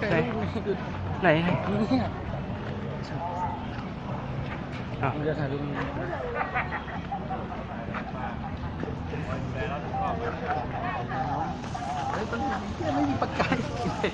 này Này. Này. À. Đấy, bánh cái mấy cái bánh cái.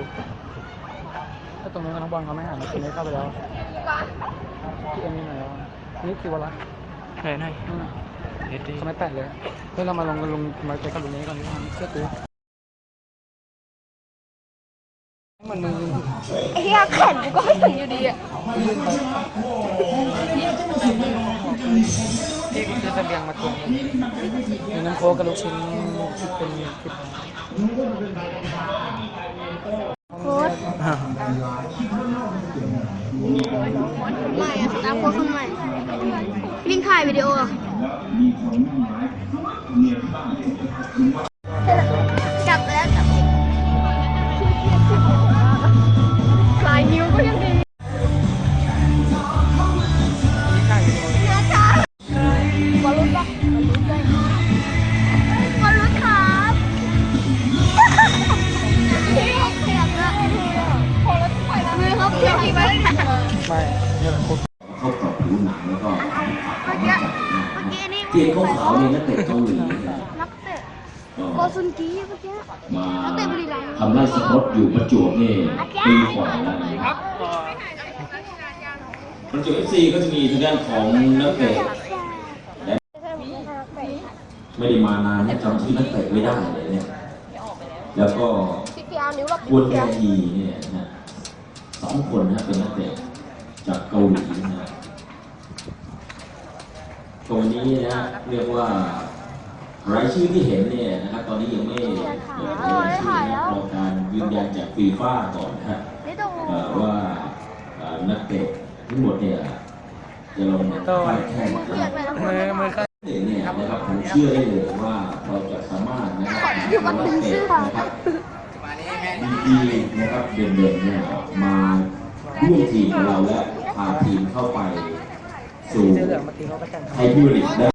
ูถ้าตรงนู้นกับน้องบอลเขาไม่หันตรงนี้เข้าไปแล้วพี่เอ็มนี่ไหนแล้วนี่คือวละไหนไหนเด็ดดีเขาไม่แปะเลยเฮ้ยเรามาลงกันลงมาไปกับลุงนี้ก่อนดีกว่าเสื้อกูเหมือนมึงไอ้เหี้ยแขนกูก็ไม่ถึงอยู่ดีอะพี่กูซื้อเสบียงมาตุนมีน้ำโค้กกับลูกชิ้นเป็นสิบ โค้ดใหม่อะตามโค้ดคนใหม่ลิงถ่ายวิดีโอ มื่อกี้นี่เจียนขาวๆเนี่ยนักเตะเกาหลีนะนักเตะก็โกซุนกีเมื่อกี้มาทำไร่สปอตอยู่ประจวบนี่ปีกว่าแล้วนะครับประจวบเอฟซีก็จะมีทางด้านของนักเตะไม่ได้มานานจำชื่อนักเตะไม่ได้เลยเนี่ยแล้วก็พี่เปียนิ้วหลับบนเวทีเนี่ยนะสองคนนะเป็นนักเตะจากเกาหลีนะ รงนี้นะเรียกว่ารายชื่อที่เห็นเนี่ยนะครับตอนนี้ยังไม่เปิดเผยรายชื่อนะรอการยืนยันจากฟีฟ่าก่อนนะฮะนี่ตรงเอ่อว่าเอ่อนักเตะทั้งหมดเนี่ยจะลงไปแข่งเปียกไปแล้วมือมือข้างเตะเนี่ยนะครับผมเชื่อได้เลยว่าเราจะสามารถนะครับนักเตะนะครับดีๆนะครับเด่นๆเนี่ยมาร่วมทีมของเราและพาทีมเข้าไป สู่เสื้อเหลืองมาตีเขาไปแต่งไทยพิวลิกได้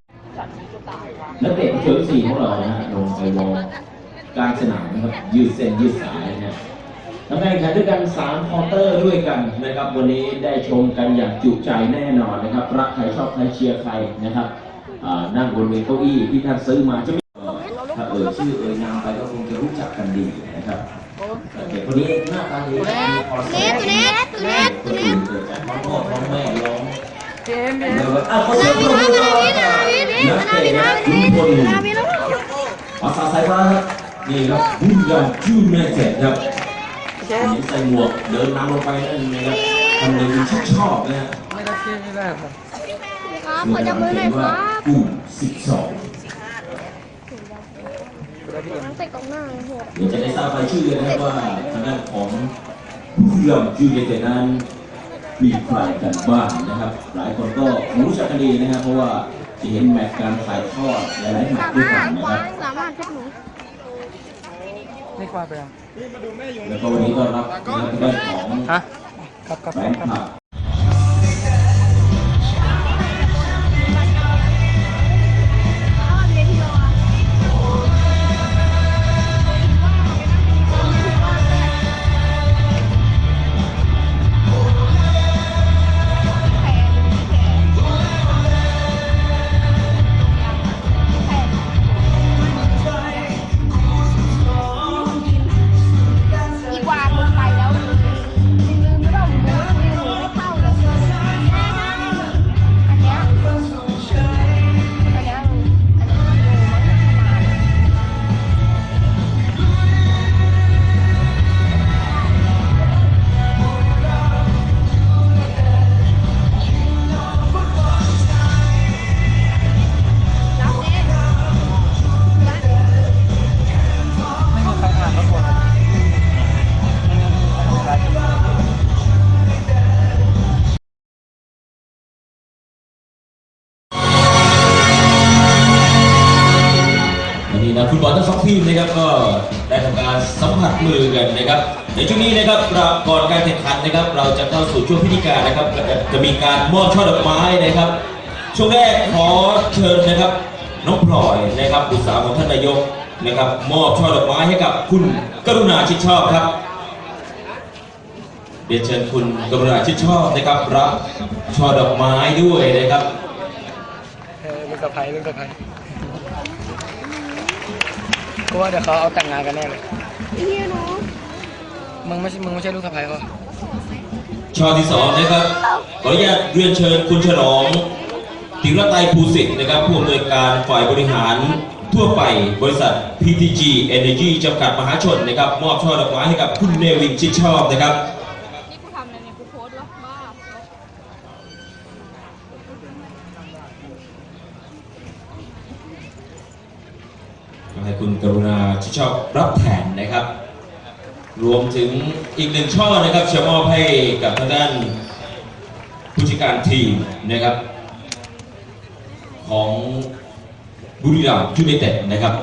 นักเตะเชลซีของเรานะฮะลงไปวอลกลางสนามนะครับยืดเส้นยืดสายนะฮะทำการแข่งขันด้วยกัน3ควอเตอร์ด้วยกันนะครับ วันนี้ได้ชมกันอย่างจุใจแน่นอนนะครับ รักใครชอบใครเชียร์ใครนะครับอ่านั่งบนเวทีเก้าอี้ที่ท่านซื้อมาจะมีเอ่อถ้าเอ่ยชื่อเอ่ยนามไปก็คงจะรู้จักกันดีนะครับเด็กคนนี้หน้าตาดีมีพรสวเน็รตรตัวค์เน็ตตัวเน็ตตัวเน็ตเกิดจากพ่อพ่อพ่อแม่ร้อง เอ็มเอ็มเดี๋ยวอ้าวเขาเสียงปรบมือต้อนรับนักเตะนะทุกคนนาวินแล้วภาษาสายฟ้าครับนี่ครับบุญยอมจูแม่เจครับนี่ใส่หมวกเดินนำลงไปนั่นนะครับทำเลยเป็นชอบนะฮะไม่ได้เที่ยวไม่ได้ครับครับขอจับมือหน่อยครับกู้สิบสองกูได้พี่เอ็มนักองหน้าโหดเดี๋ยวจะได้ทราบรายชื่อนะครับว่าทางด้านของบุญยอมจูเนเต็ดนั้น มีใครกันบ้างนะครับ หลายคนก็คงรู้จักกันดีนะครับ เพราะว่าจะเห็นแมตช์การถ่ายทอดหลายๆแมตสาช์ด้วยมารกัถนนะครับสามารถเพชรหนูนี่ควายไปยังแล้วก็วันนี้ก็รับทางด้านของฮะครับครับแฟนคครัลับบอีกวางลงไปแล้วลืมหรือ ทีมนะครับก็ได้ทำการสัมผัสมือกันนะครับในช่วงนี้นะครับรก่อนการแข่งขันนะครับ เราจะเข้าสู่ช่วงพิธีการนะครับ จะมีการมอบช่อดอกไม้นะครับ ช่วงแรกขอเชิญนะครับน้องพลอยนะครับบุตรสาวของท่านนายกนะครับ มอบช่อดอกไม้ให้กับคุณกรุณาชิดชอบครับเรียนเชิญคุณกรุณาชิดชอบนะครับรับช่อดอกไม้ด้วยนะครับเออลูกสะพ้ายลูกสะพ้าย กูว่าเดี๋ยวเขาเอาแต่งงานกันแน่เลยเฮียเนาะมึงไม่ใช่มึงไม่ใช่ลูกสะพ้ายเขาช่อที่สองนะครับ ขออนุญาตเรียนเชิญคุณฉลองติรไตรภูสิทธิ์นะครับผู้อำนวยการฝ่ายบริหารทั่วไปบริษัท PTG Energy จำกัดมหาชนนะครับ มอบช่อดอกไม้ให้กับคุณเนวินชิดชอบนะครับ นี่กูทำอะไรเนี่ยกูโพสต์วะบ้า ให้ คุณกรุณาที่ชอบรับแทนนะครับ รวมถึงอีกหนึ่งช่อนะครับจะมอบให้กับทางด้านผู้จัดการทีมนะครับ ของบุรีรัมย์ยูไนเต็ดนะครับ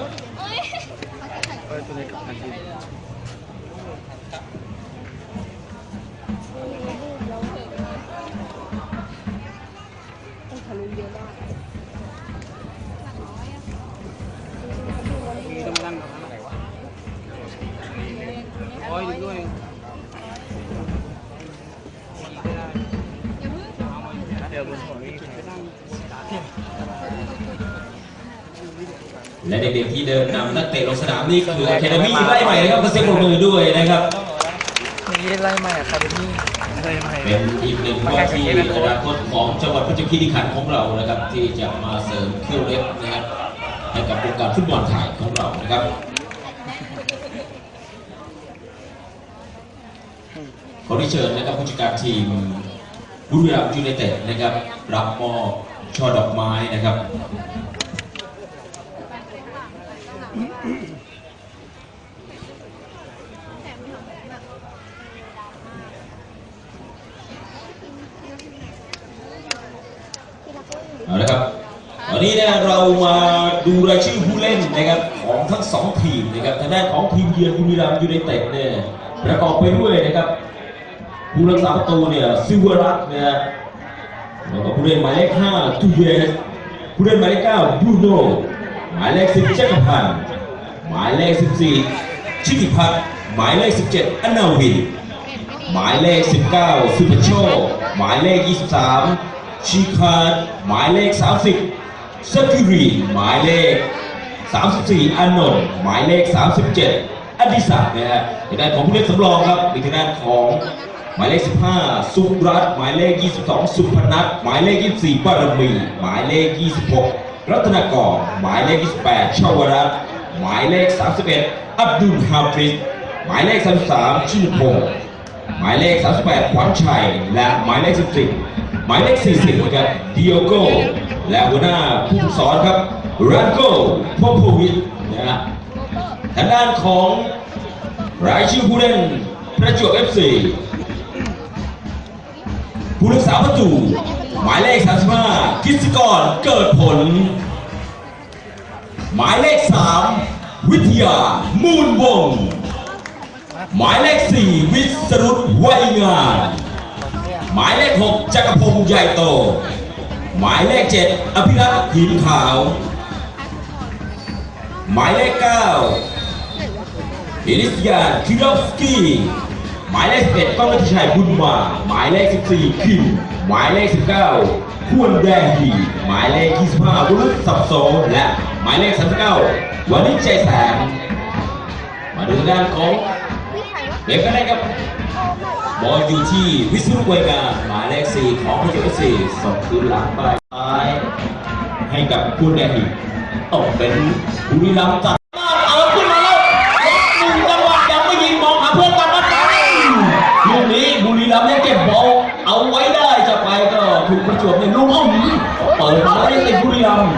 และเด็กๆที่เดินนำนักเตะลงสนามนี่คืออะคาเดมี่ไล่ใหม่นะครับมาเซ็นปรบมือด้วยนะครับเมื่อกี้ไล่ใหม่อะคาเดมี่อะไรใหม่เป็นอีกหนึ่งว่าที่อนาคตของจังหวัดประจวบคีรีขันธ์ของเรานะครับ ที่จะมาเสริมเขี้ยวเล็กนะครับให้กับวงการฟุตบอลไทยของเรานะครับขอที่เชิญนะครับผู้จัดการทีมบุรีรัมย์ยูไนเต็ดนะครับรับมอบ ช่อดอกไม้นะครับเอาละครับวันนี้เนี่ยเรามาดูรายชื่อผู้เล่นนะครับของทั้งสองทีมนะครับทางด้านของทีมเยือนบุรีรัมย์ยูไนเต็ดเนี่ยประกอบไปด้วยนะครับผู้รักษาประตูเนี่ยซิวรัตน์นะฮะ แล้วก็ผู้เล่นหมายเลข5ตูเยสผู้เล่นหมายเลข9บูโนหมายเลข10จักรพันธ์หมายเลข14ชิติพัฒน์หมายเลข17อนาวินหมายเลข19สุภโชคหมายเลข23ชีคาร์หมายเลข30สกิรีหมายเลข34อานนท์หมายเลข37อดิศักดิ์นะฮะในด้านของผู้เล่นสำรองครับในทางด้านของ หมายเลข 15 สุรัตน์หมายเลข 22 สุพนัทหมายเลข 24 ปารมี หมายเลข 26 รัตนกรหมายเลข 28 ชาวรัตน์หมายเลข 31 อับดุลฮาฟิซหมายเลข 33 ชินพงศ์หมายเลข 38 ขวัญชัย และหมายเลข 14 หมายเลข 40ครับดิโอโกและหัวหน้าผู้ฝึกสอนครับรันโกพอโพวิชนะฮะทางด้านของรายชื่อผู้เล่นประจวบเอฟซี ผู้รักษาประตู หมายเลข 35 กิษกรเกิดผล หมายเลข 3 วิทยา มูลวง หมายเลข 4 วิสรุตไวยงาน หมายเลข 6 จักรพงษ์ใหญ่โต หมายเลข 7 อภิรักษ์หินขาว หมายเลข 9อินิสยาคิรอฟสกี้ หมายเลข11ก้องรัชชัยบุญมา หมายเลข14คิมหมายเลข19ควรแดงฮีหมายเลข25วรุษสับโซและหมายเลข39วันนี้ใจแสงมาดูด้านของเด็กกันได้ครับบอลอยู่ที่วิศนุเวยงานหมายเลขสี่ของพระเจ้าสี่ส่งคืนหลังไปให้กับคุณแดงอีกตกเป็นบุรีรัมย์ตัด จวบในลูกอ้อมเปิดมาแล้วยังติดบุรีรัมย์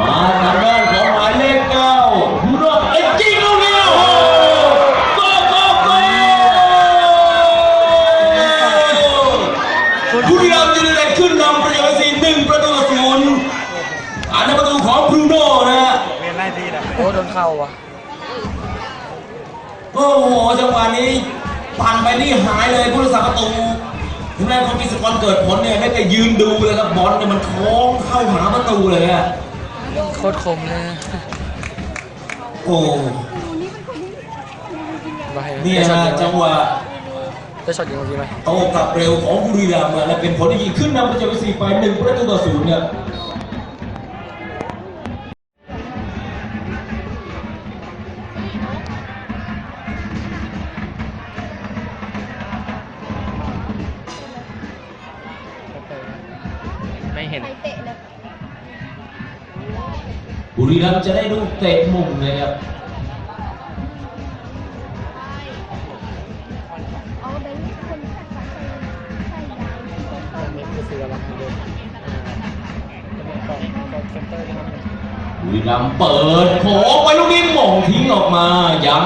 มาทางด้านของหมายเลขเก้าบุรีรัมย์เอ็นจริงลูกนี้โอ้โหโกโกโกบุรีรัมย์ยูไนเต็ดขึ้นนำประโยชน์สีหนึ่งประตูต่อศูนย์อันนั้นประตูของบรูโน่นะฮะเรียนไล่ที่แหละโอ้โดนเข่าว่ะโอ้โหจังหวะนี้ปั่นไปนี่หายเลยผู้รักษาประตู ถึงแม้คนกิจกรเกิดผลเนี่ยได้แต่ยืนดูเลยครับบอลเนี่ยมันโค้งเข้าหาประตูเลยอะโคตรคมเลยนะโอ้ไปเนี่ยได้ช็อตฮะยิงจังหวะได้ช็อตยิงเมื่อกี้ไหมโต้กลับเร็วของบุรีรัมย์อะและเป็นผลที่ดีขึ้นนำไปเจอไปสี่ไปหนึ่งประตูต่อศูนย์เนี่ย บุรีรัมย์จะได้ลูกเตะมุมนะครับเอาแบงค์คนใส่ใส่ใส่ยางคนต้นมีคือสีอะไรเดิมกองกองเซนเตอร์นะครับบุรีรัมเปิดโขไปลูกนี้หม่งทิ้งออกมายัง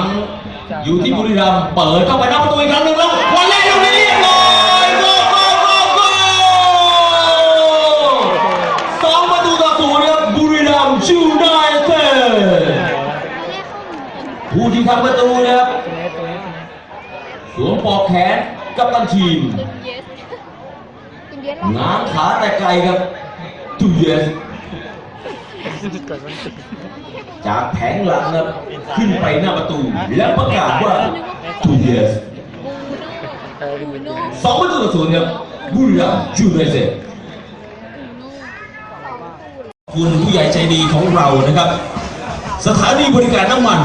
อยู่ที่บุรีรัมเปิดเข้าไปน้าประตูอีกครั้งหนึ่งแล้ววันเล่นลูกนี้เรียบร้อยโกโกโกโกสองประตูต่อศูนย์ครับบุรีรัมย์ชูไนเต็ด ไม่ได้เข้าหนึ่ง ผู้ ที่ทำประตูนะครับตรงนี้ตรงนี้ตรงนี้สวมปลอกแขนกับตันทีมเยสอินเดียเราง้างขาแต่ไกลครับทูเยสเกิดมันติดจากแผงหลังครับขึ้นไปหน้าประตู แล้วประกาศว่าทูเยสเออเป็นยังไงสองประตูต่อศูนย์ครับบุรีรัมย์ยูไนเต็ดคุณผู้ใหญ่ใจดีของเรานะครับ สถานีบริการน้ำมัน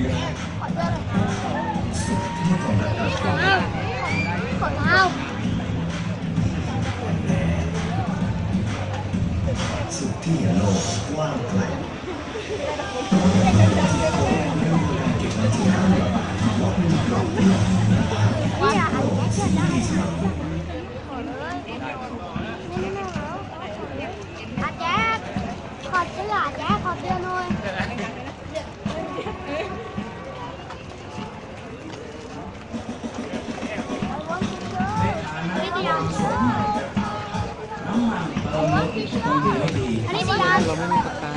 สื้อหน่อยขอเท้าขอเท้า สุดที่โลกกว้างไกล พี่อะอะไรแค่ได้ขอเลยนี่ไม่ไม่เอาอาแจ๊คขอเสื้ออาแจ๊ค ค อันนี้ดีอะเราไม่มีปากกา